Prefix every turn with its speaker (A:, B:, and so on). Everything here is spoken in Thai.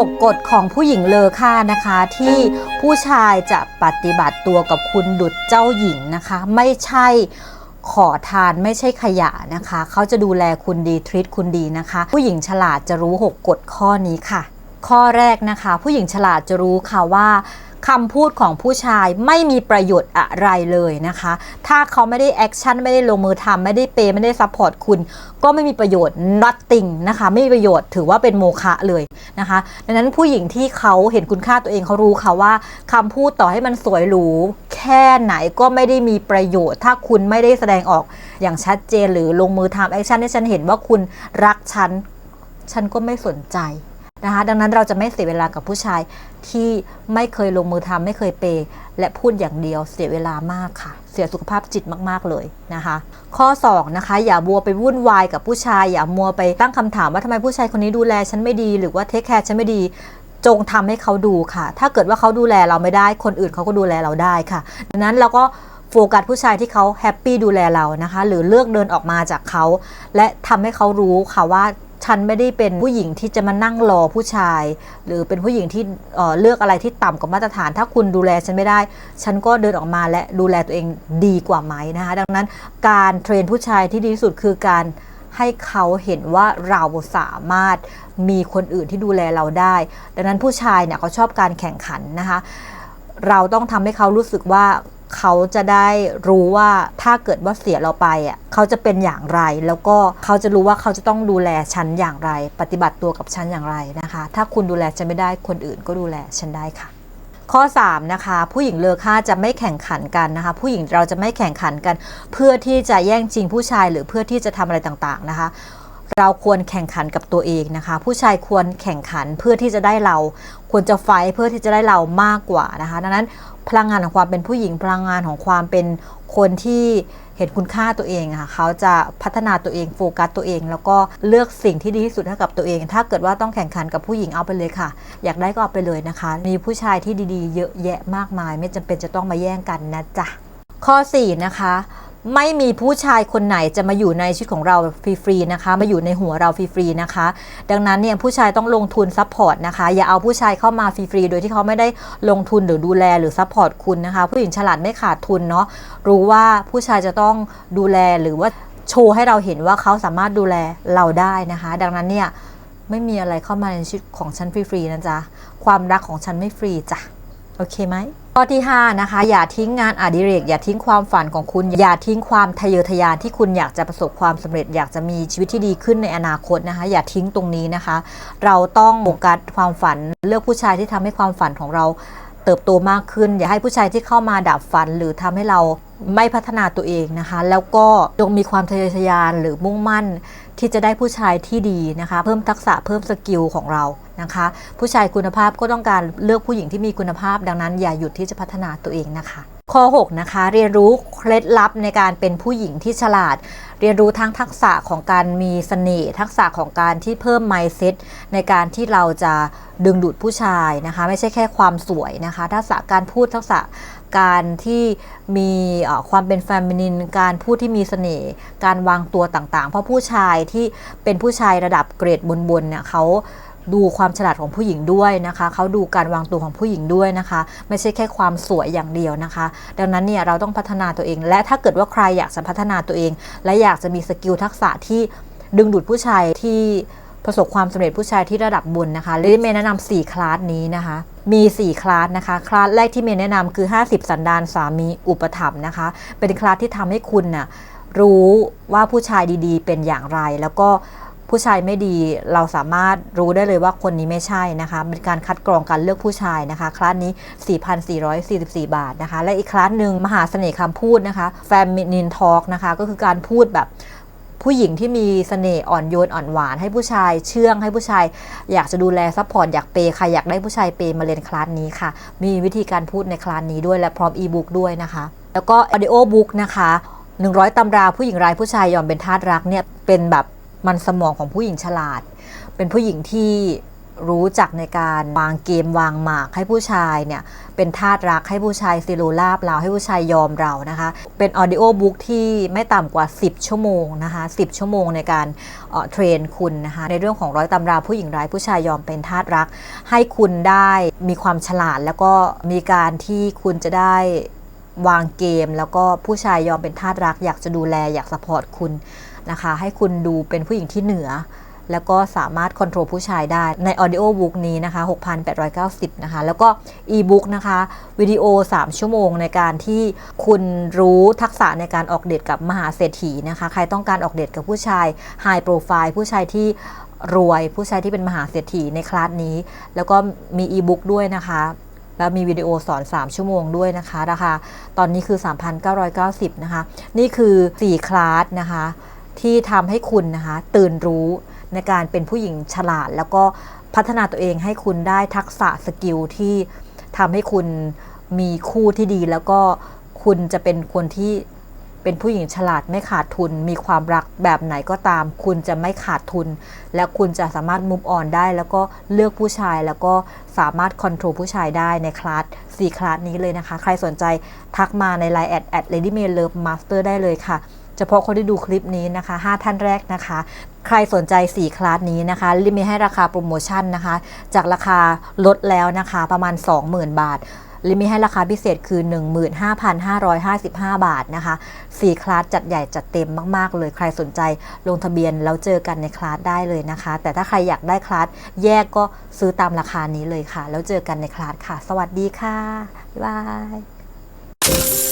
A: 6กฎของผู้หญิงเลอค่านะคะ ที่ผู้ชายจะปฏิบัติตัวกับคุณดุจเจ้าหญิงนะคะ ไม่ใช่ขอทานไม่ใช่ขยะนะคะ เขาจะดูแลคุณดีทริตคุณดีนะคะ ผู้หญิงฉลาดจะรู้ 6 กฎข้อนี้ค่ะ ข้อแรกนะคะ ผู้หญิงฉลาดจะรู้ค่ะว่า คำพูดของผู้ชายไม่มีประโยชน์อะไรเลยนะคะ ถ้าเขาไม่ได้แอคชั่นไม่ได้ลงมือทำไม่ได้เปย์ไม่ได้ซัพพอร์ตคุณ ก็ไม่มีประโยชน์ nothing นะคะ ไม่มีประโยชน์ถือว่าเป็นโมฆะเลยนะคะ ดังนั้นผู้หญิงที่เขาเห็นคุณค่าตัวเองเขารู้ค่ะว่าคำพูดต่อให้มันสวยหรูแค่ไหนก็ไม่ได้มีประโยชน์ ถ้าคุณไม่ได้แสดงออกอย่างชัดเจนหรือลงมือทำแอคชั่นให้ฉันเห็นว่าคุณรักฉันฉันก็ไม่สนใจ นะคะดังนั้นเราจะไม่เสียเวลากับผู้ชายที่ไม่เคยลงมือทำไม่เคยเปย์และพูดอย่างเดียวเสียเวลามากค่ะ เสียสุขภาพจิตมากๆเลยนะคะ ข้อ2นะคะอย่าบัวไปวุ่นวายกับผู้ชาย อย่ามัวไปตั้งคำถามว่าทำไมผู้ชายคนนี้ดูแลฉันไม่ดีหรือว่าเทคแคร์ฉันไม่ดีจงทำให้เขาดูค่ะ ถ้าเกิดว่าเขาดูแลเราไม่ได้ คนอื่นเขาก็ดูแลเราได้ค่ะดังนั้นเราก็โฟกัสผู้ชายที่เขาแฮปปี้ดูแลเรานะคะ หรือเลือกเดินออกมาจากเขา และทำให้เขารู้ค่ะว่า ฉันไม่ได้เป็นผู้หญิงที่จะมานั่งรอผู้ชาย หรือเป็นผู้หญิงที่เเลือกอะไรที่ต่ำกว่ามาตรฐาน ถ้าคุณดูแลฉันไม่ได้ ฉันก็เดินออกมาและดูแลตัวเองดีกว่าไหมนะคะดังนั้นการเทรนผู้ชายที่ดีที่สุดคือการให้เขาเห็นว่าเราสามารถมีคนอื่นที่ดูแลเราได้ ดังนั้นผู้ชายเนี่ยเขาชอบการแข่งขันนะคะ เราต้องทำให้เขารู้สึกว่า เขาจะได้รู้ว่าถ้าเกิดว่าเสียเราไปอะเขาจะเป็นอย่างไร แล้วก็เขาจะรู้ว่าเขาจะต้องดูแลฉันอย่างไร ปฏิบัติตัวกับฉันอย่างไรนะคะ ถ้าคุณดูแลฉันไม่ได้คนอื่นก็ดูแลฉันได้ค่ะข้อ 3 นะคะ ผู้หญิงเลอค่าจะไม่แข่งขันกันนะคะ ผู้หญิงเราจะไม่แข่งขันกัน เพื่อที่จะแย่งชิงผู้ชายหรือเพื่อที่จะทำอะไรต่างๆนะคะ เราควรแข่งขันกับตัวเองนะคะ ผู้ชายควรแข่งขันเพื่อที่จะได้เราควรจะไฟเพื่อที่จะได้เรามากกว่านะคะ ดังนั้นพลังงานของความเป็นผู้หญิงพลังงานของความเป็นคนที่เห็นคุณค่าตัวเองค่ะเขาจะพัฒนาตัวเองโฟกัสตัวเอง แล้วก็เลือกสิ่งที่ดีที่สุดให้กับตัวเอง ถ้าเกิดว่าต้องแข่งขันกับผู้หญิงเอาไปเลยค่ะ อยากได้ก็เอาไปเลยนะคะ มีผู้ชายที่ดีๆ เยอะแยะมากมาย ไม่จำเป็นจะต้องมาแย่งกันนะจ๊ะข้อ 4 นะคะ ไม่มีผู้ชายคนไหนจะมาอยู่ในชีวิตของเราฟรีๆนะคะ มาอยู่ในหัวเราฟรีๆนะคะ ดังนั้นเนี่ยผู้ชายต้องลงทุนซัพพอร์ตนะคะ อย่าเอาผู้ชายเข้ามาฟรีๆโดยที่เขาไม่ได้ลงทุนหรือดูแลหรือซัพพอร์ตคุณนะคะ ผู้หญิงฉลาดไม่ขาดทุนเนาะรู้ว่าผู้ชายจะต้องดูแลหรือว่าโชว์ให้เราเห็นว่าเขาสามารถดูแลเราได้นะคะ ดังนั้นเนี่ยไม่มีอะไรเข้ามาในชีวิตของฉันฟรีๆนะจ๊ะความรักของฉันไม่ฟรีจ้ะโอเคไหม ข้อที่ 5 นะคะ อย่าทิ้งงานอดิเรก อย่าทิ้งความฝันของคุณ อย่าทิ้งความทะเยอทะยานที่คุณอยากจะประสบความสำเร็จ อยากจะมีชีวิตที่ดีขึ้นในอนาคตนะคะ อย่าทิ้งตรงนี้นะคะ เราต้องโฟกัสความฝันเลือกผู้ชายที่ทำให้ความฝันของเราเติบโตมากขึ้น อย่าให้ผู้ชายที่เข้ามาดับฝัน หรือทำให้เราไม่พัฒนาตัวเองนะคะ แล้วก็จงมีความทะเยอทะยานหรือมุ่งมั่นที่จะได้ผู้ชายที่ดีนะคะ เพิ่มทักษะเพิ่มสกิลของเรา นะคะ ผู้ชายคุณภาพก็ต้องการเลือกผู้หญิงที่มีคุณภาพ ดังนั้นอย่าหยุดที่จะพัฒนาตัวเองนะคะข้อ6นะคะเรียนรู้เคล็ดลับในการเป็นผู้หญิงที่ฉลาด เรียนรู้ทั้งทักษะของการมีเสน่ห์ทักษะของการที่เพิ่ม mindset ในการที่เราจะดึงดูดผู้ชายนะคะ ไม่ใช่แค่ความสวยนะคะ ทักษะการพูดทักษะการที่มีความเป็นแฟมินินการพูดที่มีเสน่ห์การวางตัวต่างๆ เพราะผู้ชายที่เป็นผู้ชายระดับเกรดบนๆเนี่ยเขา ดูความฉลาดของผู้หญิงด้วยนะคะ เขาดูการวางตัวของผู้หญิงด้วยนะคะ ไม่ใช่แค่ความสวยอย่างเดียวนะคะ ดังนั้นเนี่ยเราต้องพัฒนาตัวเอง และถ้าเกิดว่าใครอยากจะพัฒนาตัวเอง และอยากจะมีสกิลทักษะที่ดึงดูดผู้ชายที่ประสบความสำเร็จผู้ชายที่ระดับบนนะคะเลยเมย์แนะนำ4คลาสนี้นะคะ มี 4 คลาสนะคะ คลาสแรกที่เมย์แนะนำคือ 50 สันดานสามีอุปถัมภ์นะคะ เป็นคลาสที่ทำให้คุณน่ะรู้ว่าผู้ชายดีๆ เป็นอย่างไรแล้วก็ ผู้ชายไม่ดีเราสามารถรู้ได้เลยว่าคนนี้ไม่ใช่นะคะเป็นการคัดกรองการเลือกผู้ชายนะคะ คลาสนี้ 4,444 บาทนะคะ และอีกคลาสหนึ่งมหาเสน่ห์คำพูดนะคะ Feminine Talk นะคะก็คือการพูดแบบผู้หญิงที่มีเสน่ห์อ่อนโยนอ่อนหวานให้ผู้ชายเชื่องให้ผู้ชาย อยากจะดูแลซัพพอร์ตอยากเปย์ใครอยากได้ผู้ชายเปย์มาเรียนคลาสนี้ค่ะ มีวิธีการพูดในคลาสนี้ด้วยและพร้อมอีบุ๊กด้วยนะคะ แล้วก็ audio book นะคะ 100 ตำราผู้หญิงรายผู้ชายยอมเป็นทาสรักเนี่ยเป็นแบบ มันสมองของผู้หญิงฉลาด เป็นผู้หญิงที่รู้จักในการวางเกมวางหมากให้ผู้ชายเนี่ย เป็นทาสรักให้ผู้ชายซิโรลาบเราให้ผู้ชายยอมเรานะคะ เป็นออดิโอบุ๊กที่ไม่ต่ำกว่า 10 ชั่วโมงนะคะ 10 ชั่วโมงในการเทรนคุณนะคะ ในเรื่องของร้อยตำราผู้หญิงร้ายผู้ชายยอมเป็นทาสรัก ให้คุณได้มีความฉลาดแล้วก็มีการที่คุณจะได้วางเกม แล้วก็ผู้ชายยอมเป็นทาสรัก อยากจะดูแลอยากสปอร์ตคุณ นะคะ ให้คุณดูเป็นผู้หญิงที่เหนือ แล้วก็สามารถค o n t r o l ผู้ชายได้ใน Audio Book นี้นะคะ 6,890 นะคะ แล้วก็ e-book นะคะ วิดีโอ 3 ชั่วโมงในการที่คุณรู้ทักษะในการออกเดทกับมหาเศรษฐีนะคะ ใครต้องการออกเดทกับผู้ชาย High Profile ผู้ชายที่รวยผู้ชายที่เป็นมหาเศรษฐีในคลาสนี้ แล้วก็มี e-book ด้วยนะคะ แล้วมีวิดีโอสอน 3 ชั่วโมงด้วยนะคะราคาตอนนี้คือ 3,990 นะคะ นี่คือ 4 คลาสนะคะ ที่ทำให้คุณนะคะตื่นรู้ในการเป็นผู้หญิงฉลาด แล้วก็พัฒนาตัวเองให้คุณได้ทักษะสกิลที่ทำให้คุณมีคู่ที่ดี แล้วก็คุณจะเป็นคนที่เป็นผู้หญิงฉลาดไม่ขาดทุน มีความรักแบบไหนก็ตาม คุณจะไม่ขาดทุน และคุณจะสามารถมุฟออนได้ แล้วก็เลือกผู้ชายแล้วก็สามารถคอนโทรลผู้ชายได้ในคลาส4คลาสนี้เลยนะคะ ใครสนใจทักมาใน Line แอดแอด Lady May Love Master ได้เลยค่ะ เฉพาะคนที่ดูคลิปนี้นะคะ 5 ท่านแรกนะคะ ใครสนใจ 4 คลาสนี้นะคะลิมีให้ราคาโปรโมชั่นนะคะ จากราคาลดแล้วนะคะประมาณ 20,000 บาทลิมีให้ราคาพิเศษคือ 15,555 บาทนะคะ 4 คลาสจัดใหญ่จัดเต็มมาก ๆ เลย ใครสนใจลงทะเบียนแล้วเจอกันในคลาสได้เลยนะคะ แต่ถ้าใครอยากได้คลาสแยกก็ซื้อตามราคานี้เลยค่ะ แล้วเจอกันในคลาสค่ะ สวัสดีค่ะ บ๊ายบาย